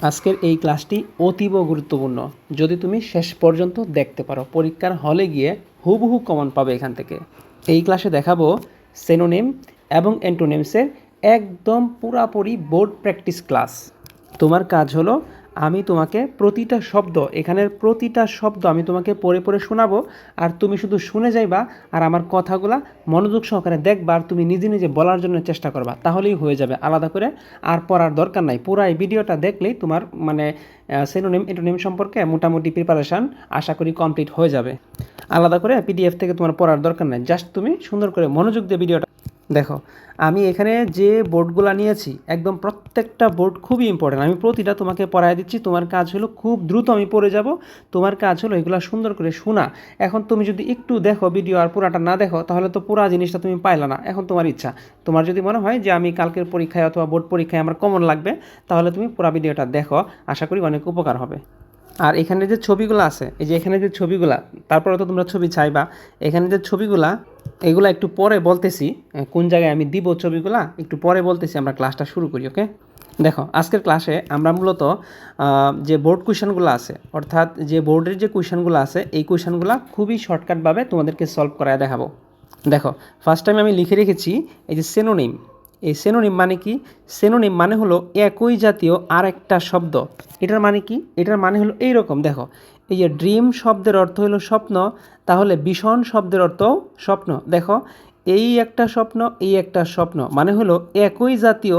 আজকের এই ক্লাসটি অতীব গুরুত্বপূর্ণ। যদি তুমি শেষ পর্যন্ত দেখতে পারো, পরীক্ষার হলে গিয়ে হুবহু কমন পাবে এখান থেকে। এই ক্লাসে দেখাবো সেনোনেম এবং অ্যান্টোনেমসের একদম পুরাপুরি বোর্ড প্র্যাকটিস ক্লাস। তোমার কাজ হলো আমি তোমাকে প্রতিটা শব্দ, এখানের প্রতিটা শব্দ আমি তোমাকে পড়ে পড়ে শোনাবো, আর তুমি শুধু শুনে যাইবা, আর আমার কথাগুলা মনোযোগ সহকারে দেখবা, আর তুমি নিজে নিজে বলার জন্য চেষ্টা করবা। তাহলেই হয়ে যাবে আলাদা করে, আর পড়ার দরকার নাই। পুরো এই ভিডিওটা দেখলেই তোমার মানে সেনোনিম এন্টোনিম সম্পর্কে মোটামুটি প্রিপারেশান আশা করি কমপ্লিট হয়ে যাবে। আলাদা করে পিডিএফ থেকে তোমার পড়ার দরকার নাই। জাস্ট তুমি সুন্দর করে মনোযোগ দিয়ে ভিডিওটা দেখো, আমি এখানে যে বোর্ডগুলো নিয়েছি, একদম প্রত্যেকটা বোর্ড খুবই ইম্পর্টেন্ট আমি প্রতিটা তোমাকে পড়ায় দিচ্ছি, তোমার কাজ হলো খুব দ্রুত আমি পড়ে যাব, তোমার কাজ হলো এগুলো সুন্দর করে শোনা। এখন তুমি যদি একটু দেখো ভিডিও আর পুরাটা না দেখো, তাহলে তো পুরা জিনিসটা তুমি পাইলা না। এখন তোমার ইচ্ছা। তোমার যদি মনে হয় যে আমি কালকের পরীক্ষায় অথবা বোর্ড পরীক্ষায় আমার কমন লাগবে, তাহলে তুমি পুরা ভিডিওটা দেখো, আশা করি অনেক উপকার হবে। আর এখানে যে ছবিগুলো আছে, এই যে এখানে যে ছবিগুলা, তারপরে তো তোমরা ছবি চাইবা এখানে যে ছবিগুলা এগুলা একটু পরে বলতেছি কোন জায়গায় আমি দিব ছবিগুলো, একটু পরে বলতেছি, আমরা ক্লাসটা শুরু করি, ওকে? দেখো, আজকের ক্লাসে আমরা মূলত যে বোর্ড কুয়েশনগুলো আছে, অর্থাৎ যে বোর্ডের যে কুয়েশনগুলো আছে, এই কুয়েশনগুলো খুবই শর্টকাটভাবে তোমাদেরকে সলভ করায় দেখাবো। দেখো ফার্স্ট টাইম আমি লিখে রেখেছি, এই যে সেনোনিম এই সেনোনিম মানে কি? সেনোনিম মানে হলো একই জাতীয় আর একটা শব্দ। এটার মানে কি? এটার মানে হলো এই রকম দেখো। এই যে ড্রিম শব্দের অর্থ হলো স্বপ্ন, তাহলে ভীষণ শব্দের অর্থ স্বপ্ন। দেখো এই একটা স্বপ্ন, এই একটা স্বপ্ন। মানে হলো, একই জাতীয়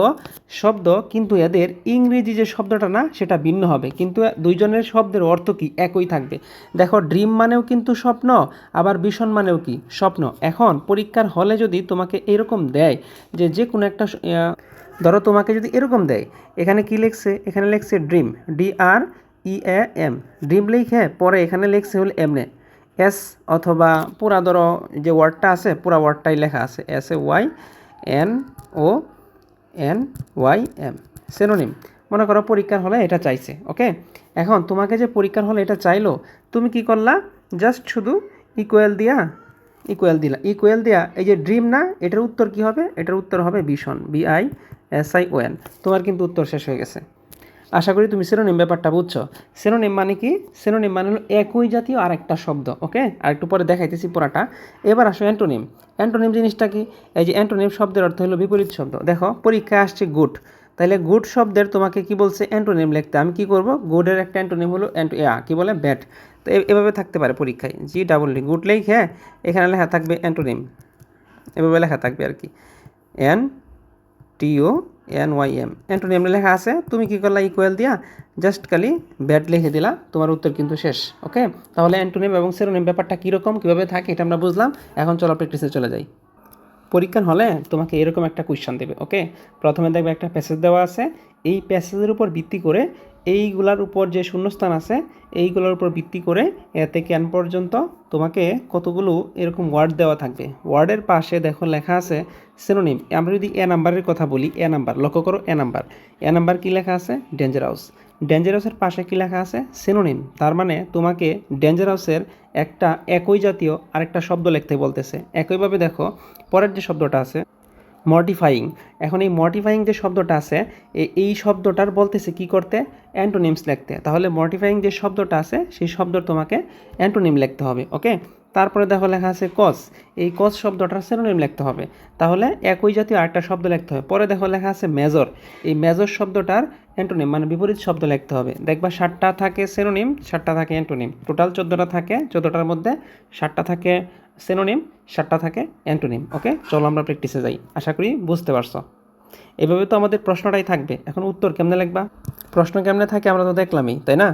শব্দ, কিন্তু এদের ইংরেজি যে শব্দটা না, সেটা ভিন্ন হবে। কিন্তু দুইজনের শব্দের অর্থ কি? একই থাকবে। দেখো, ড্রিম মানেও কিন্তু স্বপ্ন, আবার ভীষণ মানেও কি? স্বপ্ন। এখন পরীক্ষার হলে যদি তোমাকে এরকম দেয় যে যে কোনো একটা ধরো তোমাকে যদি এরকম দেয়, এখানে কি লিখছে? এখানে লিখছে dream, D R E A M. Dream লিখে পরে এখানে লিখছে হলো এমনে এস অথবা পুরা ধরো যে ওয়ার্ডটা আছে, পুরা ওয়ার্ডটাই লেখা আছে, S A Y, N O, N Y M synonym মনে করো পরীক্ষার হলে এটা চাইছে ওকে এখন তোমাকে যে পরীক্ষার হলে এটা চাইলো, তুমি কি করলা? জাস্ট শুধু ইকুয়াল দিয়া ইকুয়াল দিলা। ইকুয়াল দিয়া, এই যে ড্রিম না, এটার উত্তর কি হবে? এটার উত্তর হবে ভীষণ B I S I O N তোমার কিন্তু উত্তর শেষ হয়ে গেছে। আশা করি তুমি সেরোনিম ব্যাপারটা বুঝছ। সেরোনিম মানে কি? সেরোনিম মানে হলো একই জাতীয় আরেকটা শব্দ ওকে আর একটু পরে দেখাইতেছি পুরাটা। এবার আসো অ্যান্টোনিম অ্যান্টোনিম জিনিসটা কি? এই যে অ্যান্টোনিম শব্দের অর্থ হলো বিপরীত শব্দ। দেখো, পরীক্ষায় আসছে গুড তাহলে গুড শব্দের তোমাকে কি বলছে? অ্যান্টোনিম লিখতে। আমি কি করব? গুডের একটা অ্যান্টোনিম হলো অ্যান্টো ইয়া কি বলে? ব্যাট তো এভাবে থাকতে পারে পরীক্ষায়। জি ডাবল ডি গুড লিখে এখানে লেখা থাকবে অ্যান্টোনিম এভাবে লেখা থাকবে আর কি। এন টিও এন ওয়াই এম অ্যান্টোনিয়াম লেখা আছে, তুমি কি করলা ইকুয়াল দিয়া? জাস্ট খালি ব্যাট লিখে দিলা, তোমার উত্তর কিন্তু শেষ ওকে তাহলে অ্যান্টোনিয়াম এবং সেরোনিম ব্যাপারটা কীরকম কীভাবে থাকে এটা আমরা বুঝলাম। এখন চলো প্র্যাকটিসে চলে যাই। পরীক্ষার হলে তোমাকে এরকম একটা কোয়েশ্চন দেবে ওকে প্রথমে দেখবে একটা প্যাসেজ দেওয়া আছে, এই প্যাসেজের উপর ভিত্তি করে এইগুলার উপর যে শূন্যস্থান আছে, এইগুলোর উপর ভিত্তি করে এ থেকে পর্যন্ত তোমাকে কতগুলো এরকম ওয়ার্ড দেওয়া থাকবে। ওয়ার্ডের পাশে দেখো লেখা আছে সিনোনিম আমরা যদি এ নাম্বারের কথা বলি এ নাম্বার লক্ষ্য করো এ নাম্বার এ নাম্বার কী লেখা আছে? ডেঞ্জারাউস ডেঞ্জারাসের পাশে কী লেখা আছে? সিনোনিম তার মানে তোমাকে ডেঞ্জারাসের একটা একই জাতীয় আরেকটা শব্দ লিখতে বলতেছে। একইভাবে দেখো, পরের যে শব্দটা আছে মডিফাইং এখন এই মডিফাইং যে শব্দটা আছে এই শব্দটার বলতেছে কি করতে? অ্যান্টোনিমস লিখতে। তাহলে মডিফাইং যে শব্দটা আছে, সেই শব্দর তোমাকে অ্যান্টোনিম লিখতে হবে ওকে তারপরে দেখো লেখা আছে কস এই কস শব্দটার সেনোনিম লিখতে হবে। তাহলে একই জাতীয় আরেকটা শব্দ লিখতে হবে। পরে দেখো লেখা আছে মেজর এই মেজর শব্দটার অ্যান্টোনিম মানে বিপরীত শব্দ লিখতে হবে। দেখবা ষাটটা থাকে সেনোনিম ষাটটা থাকে অ্যান্টোনিম টোটাল চোদ্দোটা থাকে, চোদ্দোটার মধ্যে ষাটটা থাকে সেনোনিম ষাটটা থাকে অ্যান্টোনিম ওকে চলো আমরা প্র্যাকটিসে যাই। আশা করি বুঝতে পারছ। এভাবে তো আমাদের প্রশ্নটাই থাকবে। এখন উত্তর কেমনে লিখবা? প্রশ্ন কেমনে থাকে আমরা তো দেখলামই, তাই না?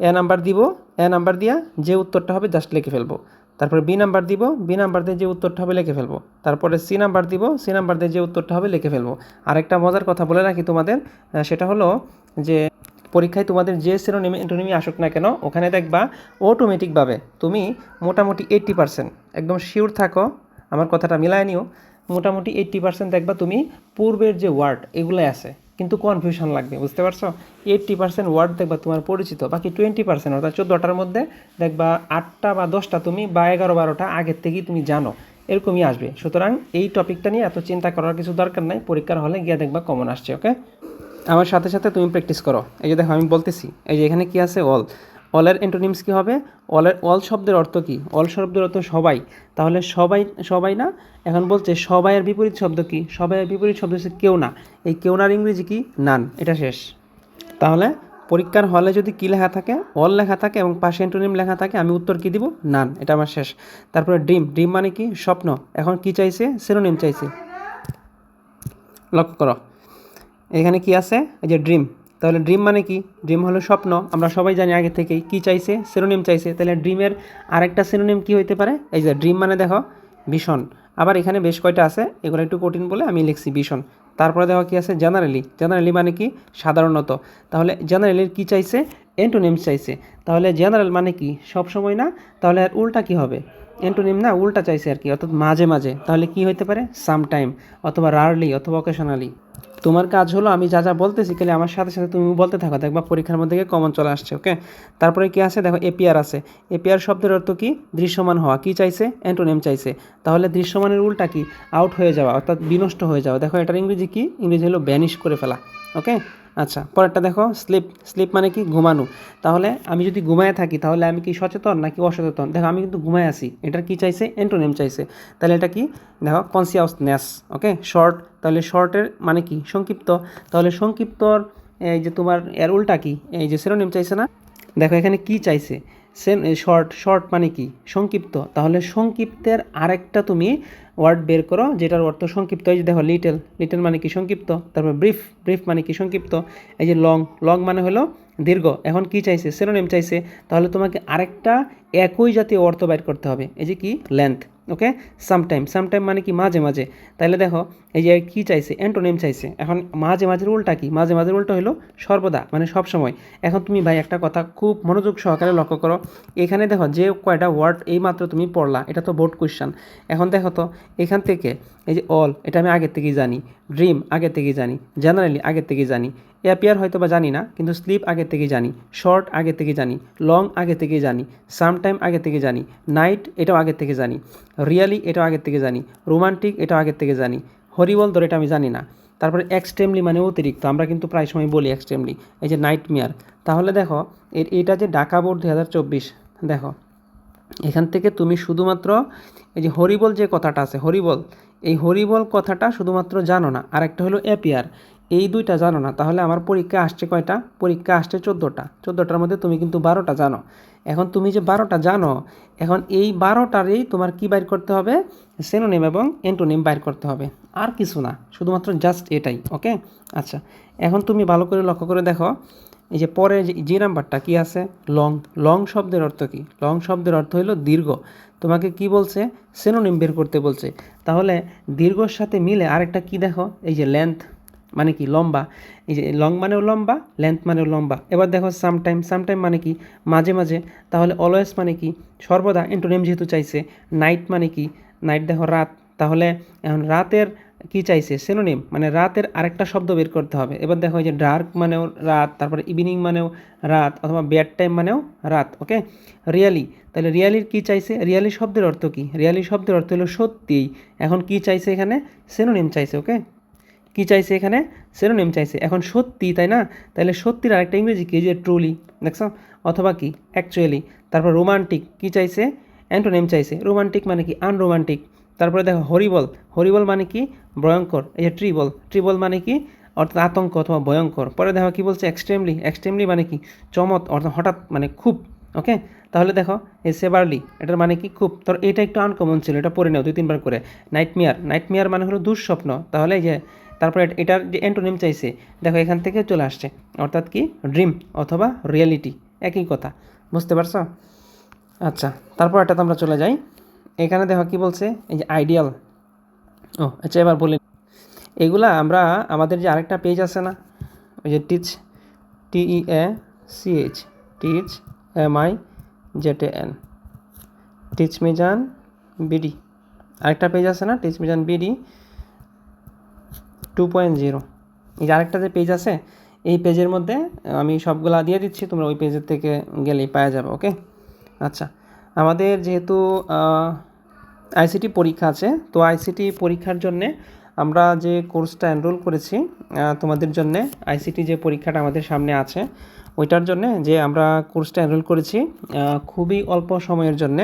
এ নাম্বার দিব, এ নাম্বার দিয়া যে উত্তরটা হবে জাস্ট লিখে ফেলব। তারপরে বি নাম্বার দিব, বি নাম্বার দিয়ে যে উত্তরটা হবে লিখে ফেলব। তারপরে সি নাম্বার দিব, সি নাম্বার দিয়ে যে উত্তরটা হবে লিখে ফেলব। আরেকটা মজার কথা বলে রাখি তোমাদের সেটা হলো যে পরীক্ষায় তোমাদের যে সিনোনিমি অ্যান্টোনিমি আসুক না কেন, ওখানে দেখবা অটোমেটিকভাবে তুমি মোটামুটি এইট্টি পার্সেন্ট একদম শিওর থাকো, আমার কথাটা মিলায় নিও, মোটামুটি এইট্টি পার্সেন্ট দেখবা তুমি পূর্বের যে ওয়ার্ড এগুলোই আছে। কিন্তু কনফিউশন লাগবে, বুঝতে পারছ? এইট্টি পার্সেন্ট ওয়ার্ড দেখবা তোমার পরিচিত, বাকি টোয়েন্টি পার্সেন্ট অর্থাৎ চোদ্দোটার মধ্যে দেখবা আটটা বা দশটা তুমি বা এগারো বারোটা আগের থেকেই তুমি জানো, এরকমই আসবে। সুতরাং এই টপিকটা নিয়ে এত চিন্তা করার কিছু দরকার নাই, পরীক্ষার হলে গিয়ে দেখবা কমন আসছে ওকে আমার সাথে সাথে তুমি প্র্যাকটিস করো। এই যে দেখো, আমি বলতেছি, এই যে এখানে কি আছে? অল অলের এন্টোনিমস কি হবে? অলের অল শব্দের অর্থ কি? অল শব্দের অর্থ সবাই। তাহলে সবাই সবাই না? এখন বলছে সবাইয়ের বিপরীত শব্দ কি? সবাইয়ের বিপরীত শব্দ হচ্ছে কেউ না। এই কেউ নার ইংরেজি কি? নান। এটা শেষ। তাহলে পরীক্ষার হলে যদি কী লেখা থাকে? অল লেখা থাকে এবং পাশে এন্টোনিম লেখা থাকে, আমি উত্তর কি দিব? নান। এটা আমার শেষ। তারপরে ড্রিম ড্রিম মানে কি? স্বপ্ন। এখন কি চাইছে? সেরোনিম চাইছে। লক্ষ্য করো। এখানে কি আছে? এই যে ড্রিম তাহলে ড্রিম মানে কি? ড্রিম হলো স্বপ্ন। আমরা সবাই জানি আগে থেকেই কি চাইছে সিনোনিম চাইছে। তাহলে ড্রিমের আরেকটা সিনোনিম কি হইতে পারে? এই যে ড্রিম মানে দেখো, ভীষণ। আবার এখানে বেশ কয়টা আছে, এগুলো একটু কঠিন বলে আমি লিখছি ভীষণ। তারপরে দেখো কি আছে? জেনারেলি। জেনারেলি মানে কি? সাধারণত। তাহলে জেনারেলির কি চাইছে? এন্টোনিম চাইছে। তাহলে জেনারেল মানে কি? সব সময় না? তাহলে আর উল্টা কি হবে? এন্টোনিম না উল্টা চাইছে আর কি, অর্থাৎ মাঝে মাঝে। তাহলে কি হইতে পারে? সামটাইম, অথবা রারলি, অথবা অকেশনালি তোমার কাজ হলো আমি যা যা বলতেছি, খালি আমার সাথে সাথে তুমি বলতে থাকো, দেখবা পরীক্ষার মধ্যে কমন চলে আসছে ওকে তারপরে কি আছে? দেখো এপিআর আছে। এপিআর শব্দের অর্থ কি? দৃশ্যমান হওয়া। কি চাইছে? অ্যান্টোনিম চাইছে। তাহলে দৃশ্যমানের উল্টা কি? আউট হয়ে যাওয়া, অর্থাৎ বিনষ্ট হয়ে যাওয়া। দেখো, এটার ইংরেজি কি? ইংরেজি হলো ব্যানিশ করে ফেলা ওকে আচ্ছা পরেরটা দেখো স্লিপ স্লিপ মানে কি? ঘুমানো। তাহলে আমি যদি ঘুমায় থাকি, তাহলে আমি কি সচেতন নাকি অসচেতন? দেখো, আমি কিন্তু ঘুমায় আছি। এটার কি চাইছে? এন্টোনিম চাইছে। তাহলে এটা কি? দেখো কনসিয়াসনেস ওকে শর্ট তাহলে শর্টের মানে কি? সংক্ষিপ্ত। তাহলে সংক্ষিপ্তর, এই যে তোমার এর উল্টা কি? এই যে সিনোনিম চাইছে না? দেখো এখানে কি চাইছে? সেন শর্ট শর্ট মানে কি? সংক্ষিপ্ত। তাহলে সংক্ষিপ্তের আরেকটা তুমি ওয়ার্ড বের করো, যেটার অর্থ সংক্ষিপ্ত। এই যে দেখো লিটেল লিটেল মানে কি সংক্ষিপ্ত? তারপর ব্রিফ ব্রিফ মানে কি সংক্ষিপ্ত? এই যে লং লং মানে হলো দীর্ঘ। এখন কি চাইছে? সেরোনিম চাইছে। তাহলে তোমাকে আরেকটা একই জাতীয় অর্থ বাইর করতে হবে। এই যে কি? লেন্থ ওকে সামটাইম সামটাইম মানে কি মাঝে মাঝে। তাইলে দেখো, এই যে কী চাইছে? অ্যান্টোনিম চাইছে। এখন মাঝে মাঝের উল্টা কি? মাঝে মাঝের উল্টা হলো সর্বদা মানে সব সময়। এখন তুমি ভাই একটা কথা খুব মনোযোগ সহকারে লক্ষ্য করো। এখানে দেখো যে কয়টা ওয়ার্ড এই মাত্র তুমি পড়লা, এটা তো বোর্ড কোয়েশ্চান এখন দেখো তো, এখান থেকে, এই যে অল এটা আমি আগের থেকেই জানি। ড্রিম আগের থেকেই জানি। জেনারেলি আগের থেকেই জানি। অ্যাপিয়ার হয়তো বা জানি না, কিন্তু স্লিপ আগে থেকে জানি শর্ট আগে থেকে জানি লং আগে থেকে জানি সামটাইম আগে থেকে জানি নাইট এটাও আগে থেকে জানি রিয়ালি এটাও আগের থেকে জানি রোমান্টিক এটাও আগের থেকে জানি হরিবল ধরে এটা আমি জানি না। তারপরে এক্সট্রিমলি মানে অতিরিক্ত, আমরা কিন্তু প্রায় সময় বলি এক্সট্রিমলি এই যে নাইট মেয়ার তাহলে দেখো, এর এটা যে ঢাকা বোর্ড দু হাজার চব্বিশ, দেখো, এখান থেকে তুমি শুধুমাত্র এই যে হরিবল যে কথাটা আছে হরিবল এই হরিবল কথাটা শুধুমাত্র জানো না আর একটা হলো অ্যাপিয়ার এই দুইটা জানো না, তাহলে আমার পরীক্ষা আসছে কয়টা? পরীক্ষা আসছে চোদ্দোটা। চোদ্দোটার মধ্যে তুমি কিন্তু বারোটা জানো। এখন তুমি যে বারোটা জানো, এখন এই বারোটারই তোমার কি বাইর করতে হবে? সেনোনিম এবং এন্টোনিম বাইর করতে হবে। আর কিছু না, শুধুমাত্র জাস্ট এটাই ওকে আচ্ছা এখন তুমি ভালো করে লক্ষ্য করে দেখো, এই যে পরে যে নাম্বারটা কি আছে? লং লং শব্দের অর্থ কি? লং শব্দের অর্থ হলো দীর্ঘ। তোমাকে কি বলছে? সেনোনিম বের করতে বলছে। তাহলে দীর্ঘর সাথে মিলে আরেকটা কি দেখো? এই যে লেন্থ মানে কি, লম্বা। এই যে লং মানেও লম্বা লেন্থ মানেও লম্বা। এবার দেখো সামটাইম সামটাইম মানে কি, মাঝে মাঝে, তাহলে অলওয়েজ মানে কি, সর্বদা এন্টোনিম যেহেতু চাইছে নাইট মানে কি নাইট দেখো রাত, তাহলে এখন রাতের কি চাইছে সেনোনিম মানে রাতের আরেকটা শব্দ বের করতে হবে। এবার দেখো এই যে ডার্ক মানেও রাত, তারপরে ইভিনিং মানেও রাত, অথবা ব্যাড টাইম মানেও রাত ওকে রিয়ালি তাহলে রিয়ালির কি চাইছে রিয়ালি শব্দের অর্থ কি? রিয়ালি শব্দের অর্থ হলো সত্যিই। এখন কি চাইছে এখানে? সেনোনিম চাইছে ওকে কি চাইছে এখানে? সেরোনিম চাইছে। এখন সত্যি, তাই না? তাহলে সত্যির আরেকটা ইংরেজি কি? যে ট্রুলি দেখছ? অথবা কি? অ্যাকচুয়ালি তারপর রোমান্টিক কি চাইছে? অ্যান্টোনেম চাইছে। রোমান্টিক মানে কি? আনরোমান্টিক তারপরে দেখো হরিবল হরিবল মানে কি? ভয়ঙ্কর। এই যে ট্রিবল ট্রিবল মানে কি? অর্থাৎ আতঙ্ক অথবা ভয়ঙ্কর। পরে দেখো কি বলছে? এক্সট্রিমলি এক্সট্রিমলি মানে কি? চমৎ, অর্থাৎ হঠাৎ মানে খুব ওকে তাহলে দেখো, এই সেবারলি এটার মানে কি? খুব। তোর এটা একটু আনকমন ছিল, এটা পড়ে নাও দুই তিনবার করে। নাইটমেয়ার নাইটমেয়ার মানে হলো দুঃস্বপ্ন। তাহলে এই যে তারপরে এটার যে অ্যান্টোনিম চাইছে, দেখো এখান থেকে চলে আসছে। অর্থাৎ কি? ড্রিম অথবা রিয়েলিটি, একই কথা। বুঝতে পারছ? আচ্ছা তারপর এটাতে আমরা চলে যাই। এখানে দেখো কি বলছে? এই যে আইডিয়াল। ও আচ্ছা এবার বলি এগুলা আমরা, আমাদের যে আরেকটা পেজ আছে না, ওই যে teach T E A C H teach M I Z N teach Mizan BD আরেকটা পেজ আছে না? Teach Mizan BD two point zero এই আরেকটা যে পেজ আছে, এই পেজের মধ্যে আমি সবগুলা দিয়ে দিচ্ছি, তোমরা ওই পেজের থেকে গেলেই পাওয়া যাবে ওকে আচ্ছা আমাদের যেহেতু আইসিটি পরীক্ষা আছে, তো আইসিটি পরীক্ষার জন্যে আমরা যে কোর্সটা এনরোল করেছি তোমাদের জন্য আইসিটি যে পরীক্ষাটা আমাদের সামনে আছে, ওইটার জন্য যে আমরা কোর্সটা এনরোল করেছি খুবই অল্প সময়ের জন্য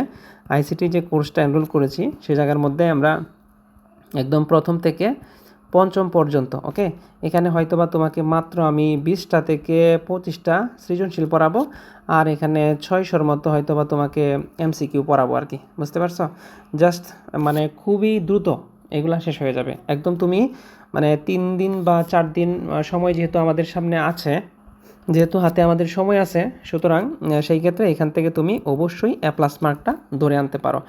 আইসিটি যে কোর্সটা এনরোল করেছি, সে জায়গার মধ্যে আমরা একদম প্রথম থেকে পঞ্চম পর্যন্ত, ওকে? এখানে হয়তোবা তোমাকে মাত্র আমি বিশটা থেকে পঁচিশটা সৃজনশীল পড়াবো, আর এখানে ছয়শোর মতো হয়তোবা তোমাকে এমসিকিউ পড়াবো আর কি, বুঝতে পারছ? জাস্ট মানে খুবই দ্রুত এগুলা শেষ হয়ে যাবে। একদম তুমি মানে তিন দিন বা চার দিন সময় যেহেতু আমাদের সামনে আছে যেহেতু হাতে আমাদের সময় আছে, সুতরাং সেই ক্ষেত্রে এখান থেকে তুমি অবশ্যই এ প্লাস মার্কটা ধরে আনতে পারো।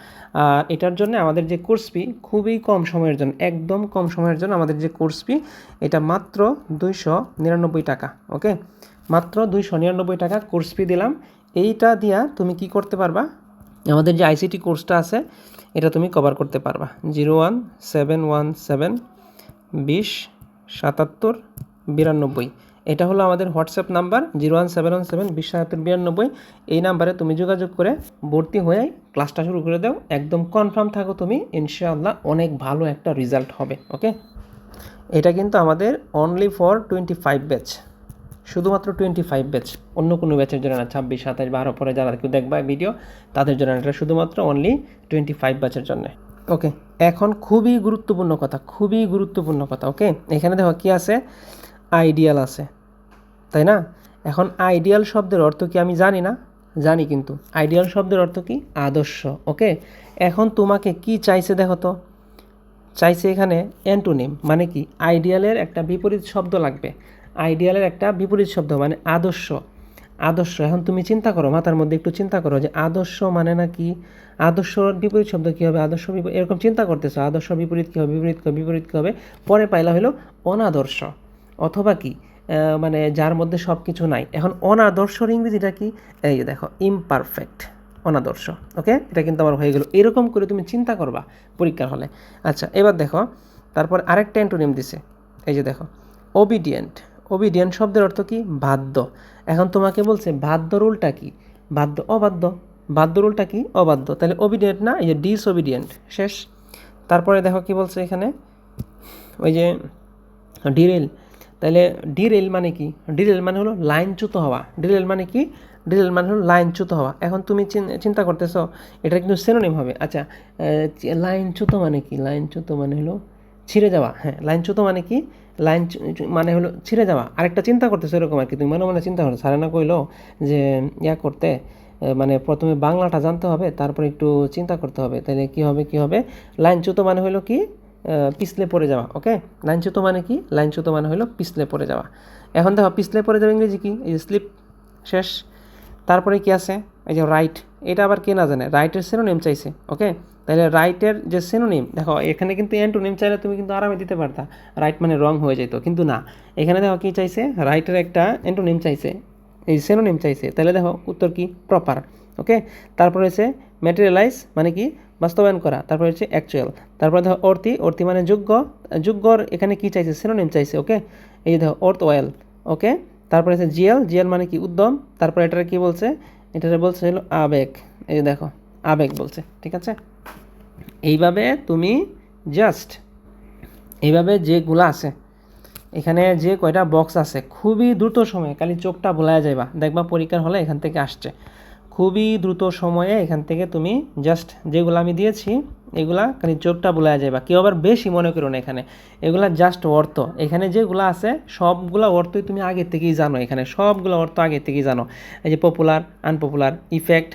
আর এটার জন্য আমাদের যে কোর্স ফি খুবই কম সময়ের জন্য, একদম কম সময়ের জন্য আমাদের যে কোর্স ফি এটা মাত্র দুইশো নিরানব্বই টাকা ওকে মাত্র দুইশো নিরানব্বই টাকা কোর্স ফি দিলাম। এইটা দিয়া তুমি কি করতে পারবা? আমাদের যে আইসিটি কোর্সটা আছে, এটা তুমি কভার করতে পারবা। Zero one, seven one, seven, বিশ, সাতাত্তর, বিরানব্বই। এটা হলো আমাদের WhatsApp number, zero one seven one seven, বিশ বিরানব্বই। এই নাম্বারে তুমি যোগাযোগ করে ভর্তি হয়ে ক্লাসটা শুরু করে দাও। একদম কনফার্ম থাকো তুমি, ইনশাআল্লাহ অনেক ভালো একটা রেজাল্ট হবে, ওকে? এটা কিন্তু আমাদের only for twenty five batch শুধুমাত্র টোয়েন্টি ফাইভ ব্যাচ অন্য কোনো ব্যাচের জন্য না, ছাব্বিশ, সাতাশ, বারো, পরে যারা কেউ দেখবা ভিডিও তাদের জন্য এটা শুধুমাত্র অনলি টোয়েন্টি ফাইভ ব্যাচের জন্য। ওকে, এখন খুবই গুরুত্বপূর্ণ কথা, খুবই গুরুত্বপূর্ণ কথা, ওকে? এখানে দেখো কি আছে? আইডিয়াল আছে। তাই না? এখন আইডিয়াল শব্দের অর্থ কি আমি জানি না? জানি কিন্তু। আইডিয়াল শব্দের অর্থ কি? আদর্শ। ওকে এখন তোমাকে কি চাইছে দেখো তো? চাইছে এখানে অ্যান্টোনিম মানে কি? আইডিয়ালের একটা বিপরীত শব্দ লাগবে। আইডিয়ালের একটা বিপরীত শব্দ মানে আদর্শ। আদর্শ। এখন তুমি চিন্তা করো, মাথার মধ্যে একটু চিন্তা করো যে আদর্শ মানে না কি? আদর্শর বিপরীত শব্দ কী হবে? আদর্শ বিপরীত, এরকম চিন্তা করতেছো, আদর্শ বিপরীত কী হবে? বিপরীত কী হবে? বিপরীত কী হবে? পরে পাইলা হলো অনাদর্শ। অথবা কি? মানে যার মধ্যে সব কিছু নাই। এখন অনাদর্শর ইংরেজিটা কি? এই যে দেখো ইমপারফেক্ট অনাদর্শ ওকে এটা কিন্তু আমার হয়ে গেল। এরকম করে তুমি চিন্তা করবা পরীক্ষার হলে। আচ্ছা এবার দেখো, তারপর আরেকটা অ্যান্টোনিম দিছে। এই যে দেখো ওবিডিয়েন্ট ওবিডিয়েন্ট শব্দের অর্থ কি? বাধ্য। এখন তোমাকে বলছে বাধ্যর উল্টা কি? বাধ্য, অবাধ্য। বাধ্যর উল্টা কি? অবাধ্য। তাহলে ওবিডিয়েন্ট না? এই যে ডিসওবিডিয়েন্ট শেষ। তারপরে দেখো কি বলছে এখানে? ওই যে ডিরেল তাহলে ডিরেল মানে কি? ডিরেল মানে হলো লাইনচ্যুত হওয়া। ডিরেল মানে কি? ডিরেল মানে হলো লাইনচ্যুত হওয়া। এখন তুমি চিন- চিন্তা করতেছো, এটা কিন্তু সেনোনিম হবে। আচ্ছা লাইনচ্যুত মানে কি? লাইনচ্যুত মানে হলো ছিঁড়ে যাওয়া। হ্যাঁ লাইনচ্যুত মানে কি? লাইন মানে হলো ছিঁড়ে যাওয়া। আরেকটা চিন্তা করতেছো এরকম আর কি। তুমি মনে মনে চিন্তা করো। সারে না কইলো যে, ইয়া করতে মানে প্রথমে বাংলাটা জানতে হবে, তারপর একটু চিন্তা করতে হবে। তাহলে কি হবে কি হবে? লাইনচ্যুত মানে হলো কি? পিছলে পড়ে যাওয়া ওকে লাইনচ্যুত মানে কি? লাইনচ্যুত মানে হলো পিছলে পড়ে যাওয়া। এখন দেখো, পিছলে পড়ে যাওয়া ইংরেজি কি? এই যে স্লিপ শেষ। তারপরে কি আছে? এই যে রাইট এটা আবার কে না জানে? রাইটের সেনোনিম চাইছে ওকে তাহলে রাইটের যে সেনোনিম দেখো, এখানে কিন্তু অ্যান্টোনিম চাইলে তুমি কিন্তু আরামে দিতে পারতা। রাইট মানে রং হয়ে যেত কিন্তু না। এখানে দেখো কি চাইছে? রাইটের একটা অ্যান্টোনিম চাইছে, এই সেনোনিম চাইছে। তাহলে দেখো, উত্তর কি? প্রপার ওকে তারপরে হচ্ছে ম্যাটেরিয়ালাইজ মানে কি? বাস্তবায়ন করা। তারপরে হচ্ছে অ্যাকচুয়াল তারপরে দেখো অর্থি। অর্থি মানে যোগ্য। যোগ্যর এখানে কি চাইছে? সেনোনিম চাইছে ওকে এই যে দেখো অর্থ ওয়েল ওকে তারপরে হচ্ছে জিএল জিএল মানে কি? উদ্যম। তারপরে এটার কি বলছে? এটারে বলছে হলো আবেগ। এই যে দেখো, আবেগ বলছে, ঠিক আছে? এইভাবে তুমি জাস্ট এইভাবে যেগুলো আছে, এখানে যে কয়টা বক্স আছে, খুবই দ্রুত সময়ে, খালি চোখটা ভোলা যাইবা। দেখবা পরীক্ষার হলে এখান থেকে আসছে। খুবই দ্রুত সময়ে এখান থেকে তুমি জাস্ট যেগুলো আমি দিয়েছি, এগুলা খালি চোখটা ভোলা যাইবা। কেউ আবার বেশি মনে করো না এখানে। এগুলা জাস্ট অর্থ। এখানে যেগুলো আছে, সবগুলো অর্থই তুমি আগে থেকেই জানো এখানে। সবগুলো অর্থ আগে থেকেই জানো। এই যে পপুলার আনপপুলার ইফেক্ট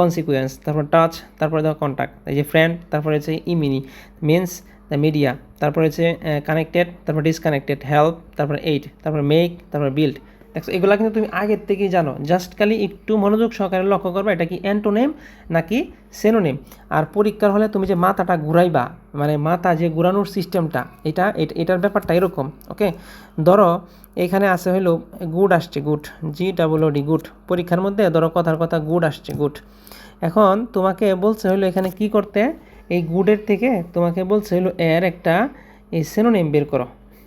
কনসিকুয়েন্স তারপর টাচ তারপরে দেখো কন্ট্যাক্ট এই যে ফ্রেন্ড তারপরে হচ্ছে ইমিনি মিনস দ্য মিডিয়া তারপরে হচ্ছে কানেক্টেড তারপর ডিসকানেক্টেড হেল্প তারপর এইট তারপর মেক তারপর বিল্ড দেখো এগুলো কিন্তু তুমি আগের থেকেই জানো। জাস্ট খালি একটু মনোযোগ সহকারে লক্ষ্য করবে, এটা কি অ্যান্টোনেম নাকি সেনোনেম আর পরীক্ষার হলে তুমি যে মাথাটা ঘুরাইবা মানে মাথা যে ঘুরানোর সিস্টেমটা এটা, এট- এটার ব্যাপারটা এরকম ওকে ধরো, এখানে আছে হইল গুড আসছে good G double D good পরীক্ষার মধ্যে ধরো কথার কথা গুড আসছে গুড এখন তোমাকে বলছে হলো এখানে কি করতে? এই গুডের থেকে তোমাকে বলছে হলো এর একটা, এই সেনোনেম বের করো।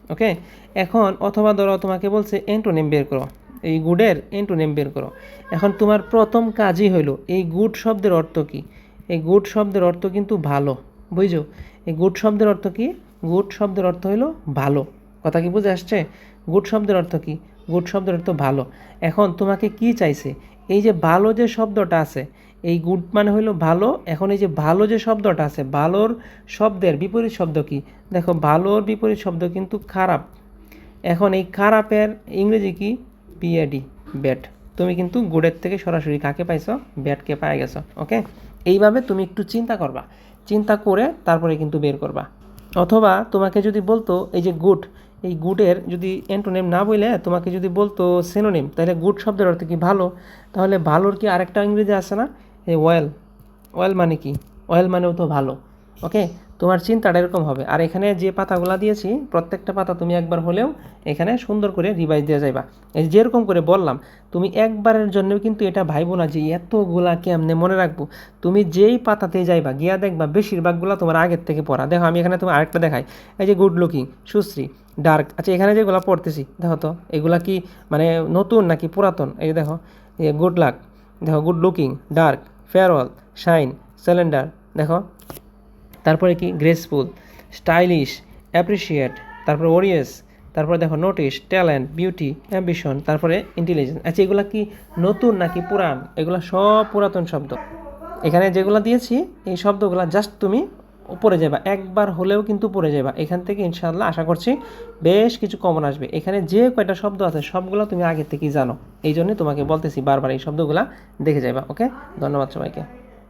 ওকে? এখন অথবা ধরো তোমাকে বলছে এন্টোনেম বের করো। এই গুডের এন্টোনেম বের করো। এখন তোমার প্রথম কাজই হইল, এই গুড শব্দের অর্থ কি? এই গুড শব্দের অর্থ কিন্তু ভালো, বুঝছ? এই গুড শব্দের অর্থ কি? গুড শব্দের অর্থ হলো ভালো। কথা কি বুঝে আসছে? গুড শব্দের অর্থ কি? গুড শব্দের অর্থ ভালো। এখন তোমাকে কি চাইছে? এই যে ভালো যে শব্দটা আছে এই গুড মানে হলো ভালো। এখন এই যে ভালো যে শব্দটা আছে, ভালোর শব্দের বিপরীত শব্দ কি? দেখো, ভালোর বিপরীত শব্দ কিন্তু খারাপ। এখন এই খারাপের ইংরেজি কি? বিএডি ব্যাট তুমি কিন্তু গুডের থেকে সরাসরি কাকে পাইছো? ব্যাটকে পাই গেছো ওকে এইভাবে তুমি একটু চিন্তা করবা। চিন্তা করে তারপরে কিন্তু বের করবা। অথবা তোমাকে যদি বলতো, এই যে গুড এই গুডের যদি অ্যান্টোনেম না বলে তোমাকে যদি বলতো সেনোনেম তাহলে গুড শব্দের অর্থ কি ভালো? তাহলে ভালোর কি আরেকটা ইংরেজি আছে না? এই ওয়েল ওয়েল মানে কি? ওয়েল মানেও তো ভালো ওকে তোমার চিন্তাটা এরকম হবে। আর এখানে যে পাতাগুলো দিয়েছি, প্রত্যেকটা পাতা তুমি একবার হলেও এখানে সুন্দর করে রিভাইজ দিয়ে যাইবা। এই যেরকম করে বললাম, তুমি একবারের জন্য কিন্তু এটা ভাইবো না যে এতগুলা কেমনে মনে রাখব। তুমি যেই পাতাতে যাইবা, গিয়া দেখবা বেশিরভাগগুলো তোমার আগের থেকে পড়া। দেখো, আমি এখানে তোমার আরেকটা দেখাই। এই যে গুড লুকিং সুশ্রী ডার্ক আচ্ছা এখানে যেগুলো পড়তেছি, দেখো তো, এগুলা কি মানে নতুন নাকি পুরাতন? এই দেখো গুড লাক দেখো good looking dark farewell shine slender দেখো। তারপরে কি? গ্রেসফুল স্টাইলিশ অ্যাপ্রিসিয়েট তারপরে ওরিয়াস তারপরে দেখো নোটিস ট্যালেন্ট বিউটি অ্যাম্বিশন তারপরে ইন্টেলিজেন্স আচ্ছা এগুলো কি নতুন নাকি পুরান? এগুলো সব পুরাতন শব্দ। এখানে যেগুলো দিয়েছি, এই শব্দগুলো জাস্ট তুমি পড়ে যাবা একবার হলেও কিন্তু পড়ে যাবা এখান থেকে ইনশাল্লাহ আশা করছি বেশ কিছু কমন আসবে। এখানে যে কয়টা শব্দ আছে সবগুলো তুমি আগে থেকেই জানো। এই জন্য তোমাকে বলতেছি বারবার এই শব্দগুলা দেখে যাবা ওকে ধন্যবাদ সবাইকে।